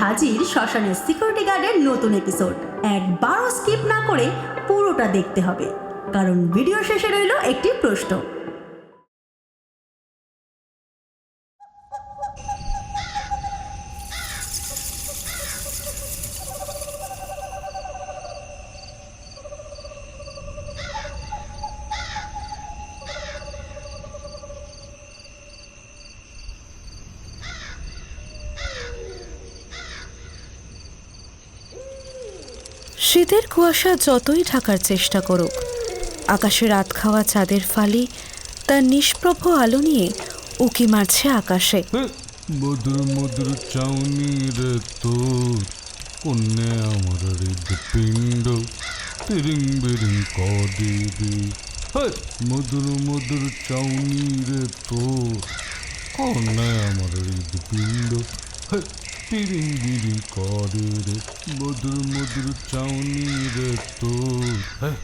হাজির শ্মশানের সিকিউরিটি গার্ডের নতুন এপিসোড। একবারও স্কিপ না করে পুরোটা দেখতে হবে। কারণ ভিডিও শেষে রইল একটি প্রশ্ন। শীতের কুয়াশা যতই ঢাকার চেষ্টা করুক আকাশে রাত খাওয়া চাঁদের ফালি তার নিষ্প্রভ আলো নিয়ে উকি মারছে আকাশে। মধুর মধুর চাউনি রে তোর কন্যা আমার হৃদপিণ্ড তিরিং বিরিং কদে রে হেই, মধুর মধুর চাউনি রে তোর কন্যা আমার হৃদপিণ্ড হেই, তিরিং বিরিং করে রে মধুর মধুর চাউনি রে তোর হেই,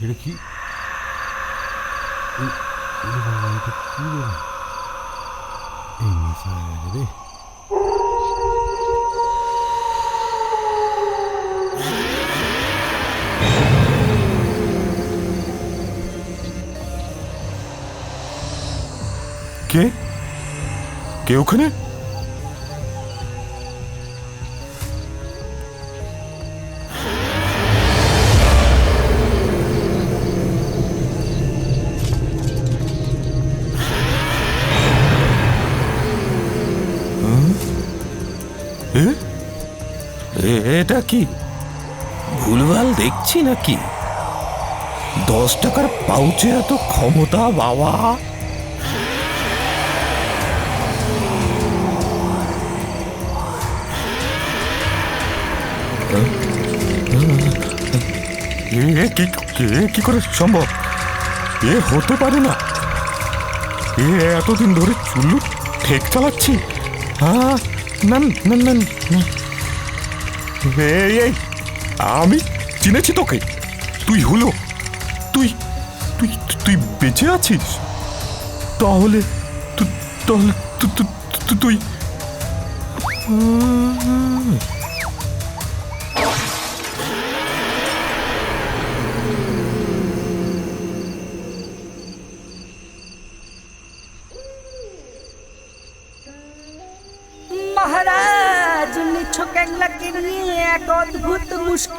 এটা কি এ- এ বাবা, এটা কি রে? এই মিসাইল রে কে কে ওখানে এটা কি? ভুলভাল দেখছি নাকি? দশ টাকার পাউচে এত ক্ষমতা, বাবা। কি করে সম্ভব? এ হতে পারে না। এ, এতদিন ধরে চুল্লু ঠেক চালাচ্ছি। হ্যাঁ না আমি চিনেছি তোকে। তুই হলো তুই তুই তুই বেঁচে আছিস? তাহলে তাহলে তুই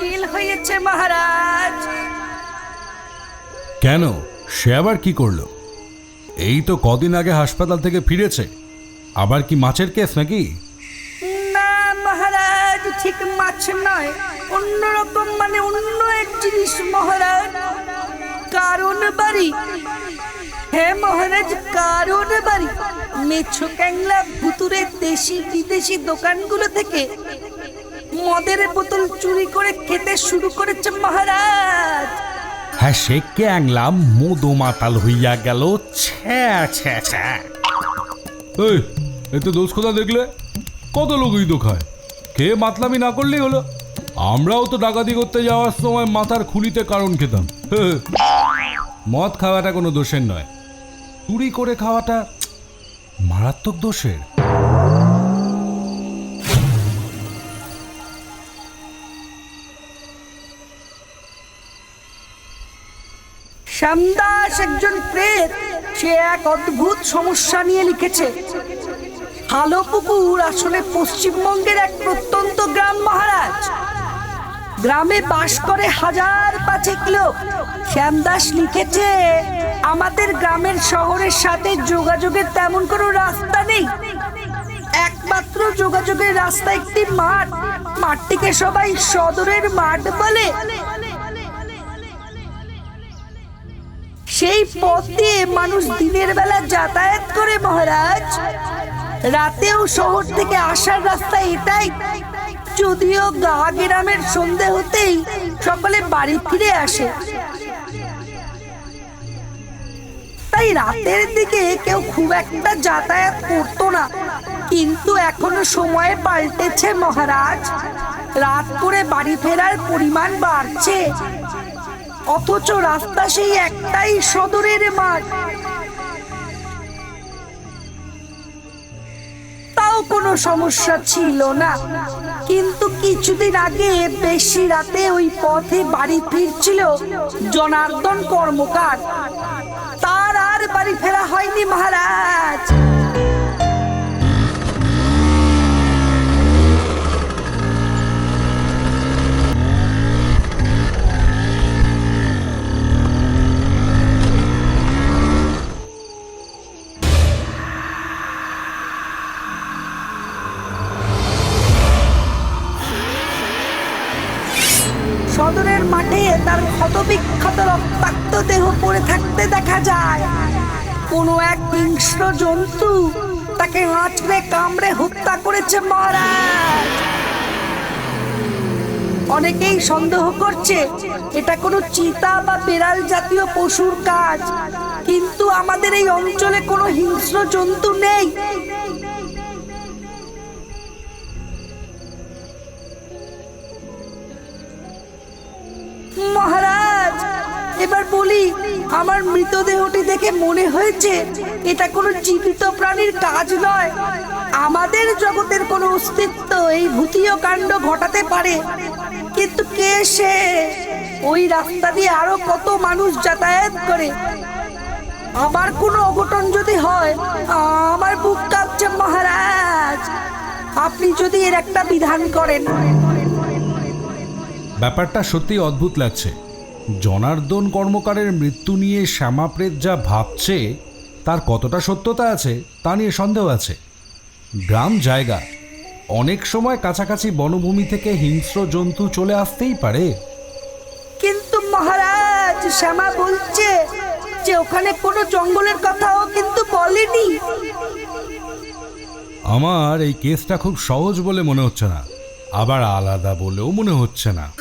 মুশকিল হয়েছে মহারাজ। কেন? সে আবার কি করল? এই তো কদিন আগে হাসপাতাল থেকে ফিরেছে। আবার কি মাছের কেস নাকি? না মহারাজ ঠিক মাছ নয়। অন্যরকম মানে অন্য এক জিনিস মহারাজ। কারণ বাড়ি। হ্যাঁ মহারাজ কারণ বাড়ি। মেছো ক্যাংলা ভুতুরে দেশি বিদেশি দোকানগুলো থেকে মদের বোতল চুরি করে খেতে শুরু করেছে মহারাজ। হ্যাঁ সে ক্যাংলাম মোদো মাতাল হইয়া গেল। ছ্যা ছ্যা ছ্যা। এই এতে দোষ কোথা দেখলে? কত লোকই তো খায় খেয়ে মাতলামি না করলেই হলো। আমরাও তো ডাকাতি করতে যাওয়ার সময় মাথার খুলিতে কারণ খেতাম। মদ খাওয়াটা কোনো দোষের নয়। চুরি করে খাওয়াটা মারাত্মক দোষের। শ্যামদাস একজন প্রেত, সে এক অদ্ভুত সমস্যা নিয়ে লিখেছে। হালো পুকুর আসলে পশ্চিমবঙ্গের এক প্রত্যন্ত গ্রাম, মহারাজ। গ্রামে বাস করে হাজার পাঁচেক লোক। শ্যামদাস লিখেছে, আমাদের গ্রামের শহরের সাথে যোগাযোগের তেমন কোনো রাস্তা নেই। একমাত্র যোগাযোগের রাস্তা একটি মাঠ। মাঠটিকে সবাই সদরের মাঠ বলে। সেই পথ দিয়ে মানুষ দিনের বেলা যাতায়াত করে, মহারাজ। রাতেও শহর থেকে আসার রাস্তা এটাই। যদিও গা গ্রামের সন্ধে হতেই সকলে বাড়ি ফিরে আসে। তাই রাতের দিকে কেউ খুব একটা যাতায়াত করতো না। কিন্তু এখনও সময় পাল্টেছে, মহারাজ। রাত করে বাড়ি ফেরার পরিমাণ বাড়ছে। অথচ রাস্তা সেই একটাই সদরের মাঠ। তাও কোনো সমস্যা ছিল না। কিন্তু কিছুদিন আগে বেশি রাতে ওই পথে বাড়ি ফিরছিল জনার্দন কর্মকার। তার আর বাড়ি ফেরা হয়নি মহারাজ। হিংস্র জন্তু তাকে আঁচড়ে, কামড়ে হত্যা করেছে মহারাজ। অনেকেই সন্দেহ করছে, এটা কোনো চিতা বা বেড়াল জাতীয় পশুর কাজ। কিন্তু আমাদের এই অঞ্চলে কোনো হিংস্র জন্তু নেই। আমার মৃতদেহটি দেখে মনে হয়েছে, এটা কোনো জীবিত প্রাণীর কাজ নয়। আমাদের জগতের কোনো অস্তিত্ব এই ভূতীয় কাণ্ড ঘটাতে পারে। কিন্তু কে সে? ওই রাস্তা দিয়ে আরও কত মানুষ যাতায়াত করে? আমার কোনো অঘটন যদি হয়, আমার বুক কাঁপছে, মহারাজ। আপনি যদি এর একটা বিধান করেন। ব্যাপারটা সত্যি অদ্ভুত লাগছে। জনার্দন কর্মকারের মৃত্যু নিয়ে শ্যামাপ্রেত যা ভাবছে তার কতটা সত্যতা আছে তা নিয়ে সন্দেহ আছে। গ্রাম জায়গা। অনেক সময় কাছাকাছি বনভূমি থেকে হিংস্র জন্তু চলে আসতেই পারে। কিন্তু মহারাজ শ্যামা বলছে যে ওখানে কোনো জঙ্গলের কথাও কিন্তু বলেনি। আমার এই কেসটা খুব সহজ বলে মনে হচ্ছে না। আবার আলাদা বলেও মনে হচ্ছে না।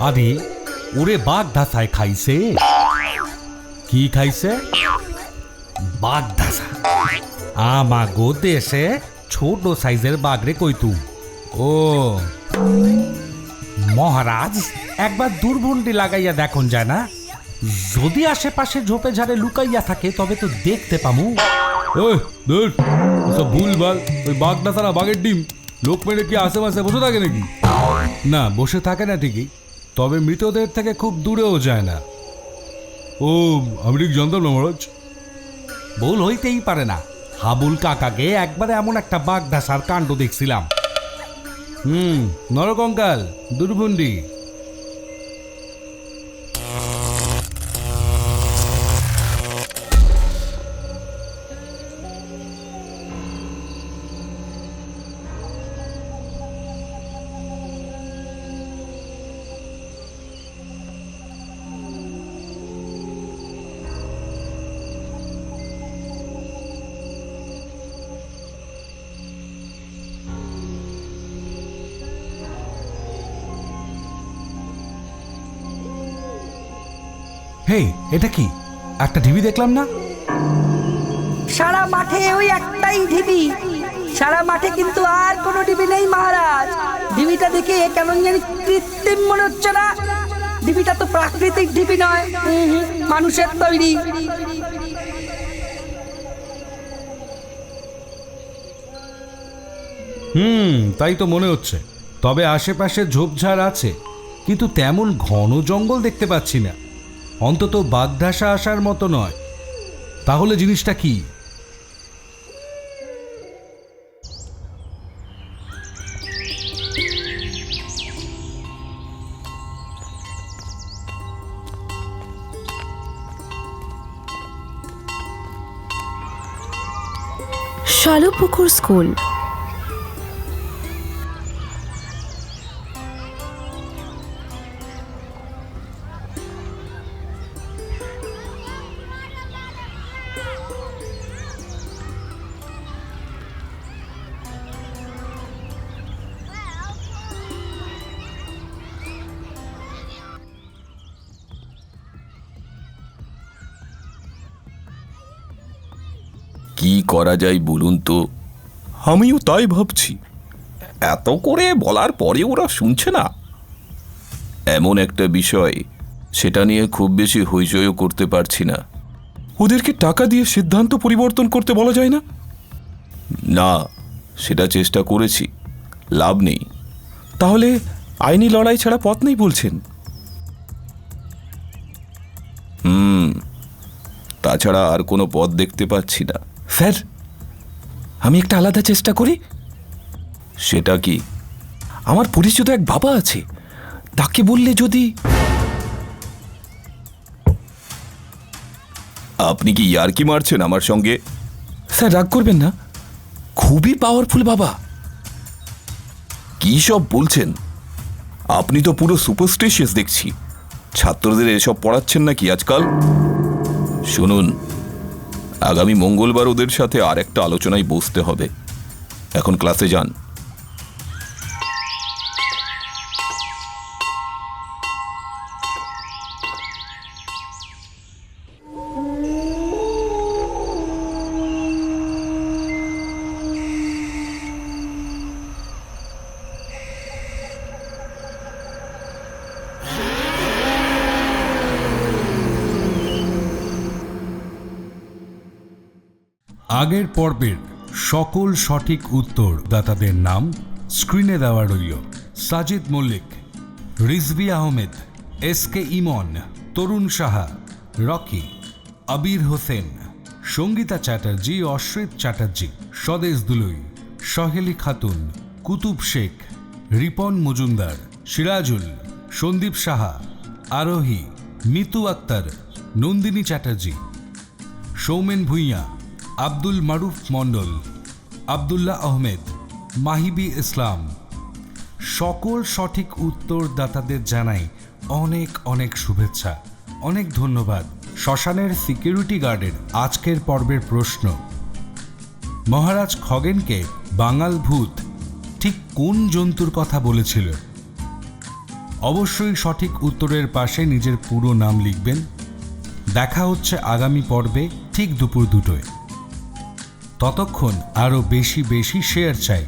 আদি ওরে বাঘ ধাসায় খাইছে? কি খাইছে? বাঘ ধাসা আমা গো দেশে ছোট সাইজের বাঘরে কইতু। ও মহারাজ একবার দূরবন্দি লাগাইয়া দেখুন যায় না? যদি আশেপাশে ঝোপে ঝাড়ে লুকাইয়া থাকে তবে তো দেখতে পামু। ভুল ভালো ওই বাঘটা তারা বাঘের ডিম লোক মেরে কি আশেপাশে বসে থাকে নাকি? না বসে থাকে না ঠিকই। তবে মৃতদের থেকে খুব দূরেও যায় না। ও আমি ঠিক জানতাম না মহারাজ। ভুল হইতেই পারে না। হাবুল কাকাকে একবারে এমন একটা বাঘ ধাসার কাণ্ড দেখছিলাম। হুম নরকঙ্কাল দুর্বন্ডি হেই এটা কি? একটা টিভি দেখলাম না? সারা মাঠে ওই একটাই ঢিবি। সারা মাঠে কিন্তু আর কোনো ঢিবি নেই মহারাজ। ঢিবিটা দেখে কেমন জানি কৃত্রিম মনে হচ্ছে না? ঢিবিটা তো প্রাকৃতিক ঢিবি নয় মানুষের তৈরি। হুম তাই তো মনে হচ্ছে। তবে আশেপাশে ঝোপঝাড় আছে কিন্তু তেমন ঘন জঙ্গল দেখতে পাচ্ছি না। অন্তত বাগধাসা আসার মতো নয়। তাহলে জিনিসটা কি? শালুপুকুর স্কুল। করা যায় বলুন তো? আমিও তাই ভাবছি। এত করে বলার পরে ওরা শুনছে না। এমন একটা বিষয় সেটা নিয়ে খুব বেশি হইচইও করতে পারছি না। ওদেরকে টাকা দিয়ে সিদ্ধান্ত পরিবর্তন করতে বলা যায় না? না সেটা চেষ্টা করেছি। লাভ নেই। তাহলে আইনি লড়াই ছাড়া পথ নেই বলছেন? হুম তাছাড়া আর কোনো পথ দেখতে পাচ্ছি না। স্যার আমি একটা আলাদা চেষ্টা করি? সেটা কি? আমার পরিচিত এক বাবা আছে। তাকে বললে যদি আপনি কি ইয়ারকি মারছেন আমার সঙ্গে? স্যার রাগ করবেন না। খুবই পাওয়ারফুল বাবা। কি সব বলছেন? আপনি তো পুরো সুপারস্টিশিয়াস দেখছি। ছাত্রদের এসব পড়াচ্ছেন নাকি আজকাল? শুনুন আগামী মঙ্গলবার ওদের সাথে আর একটা আলোচনায় বসতে হবে। এখন ক্লাসে যান। আগের পর্বের সকল সঠিক উত্তর দাতাদের নাম স্ক্রিনে দেওয়া রইল সাজিদ মল্লিক, রিজভি আহমেদ, এস কে ইমন, তরুণ সাহা, রকি, আবির হোসেন, সঙ্গীতা চ্যাটার্জি অশ্রিত চ্যাটার্জি, স্বদেশ দুলুই, সহেলি খাতুন, কুতুব শেখ, রিপন মজুমদার, সিরাজুল, সন্দীপ সাহা, আরোহী, মিতু আক্তার, নন্দিনী চ্যাটার্জি, সৌমেন ভূঁইয়া আব্দুল মারুফ মণ্ডল, আবদুল্লাহ আহমেদ, মাহিবি ইসলাম। সকল সঠিক উত্তরদাতাদের জানাই অনেক অনেক শুভেচ্ছা। অনেক ধন্যবাদ। শ্মশানের সিকিউরিটি গার্ডের আজকের পর্বের প্রশ্ন। মহারাজ খগেনকে বাঙাল ভূত ঠিক কোন জন্তুর কথা বলেছিল? অবশ্যই সঠিক উত্তরের পাশে নিজের পুরো নাম লিখবেন। দেখা হচ্ছে আগামী পর্বে ঠিক দুপুর দুটোয়। ততক্ষণ আরও বেশি বেশি শেয়ার চাই।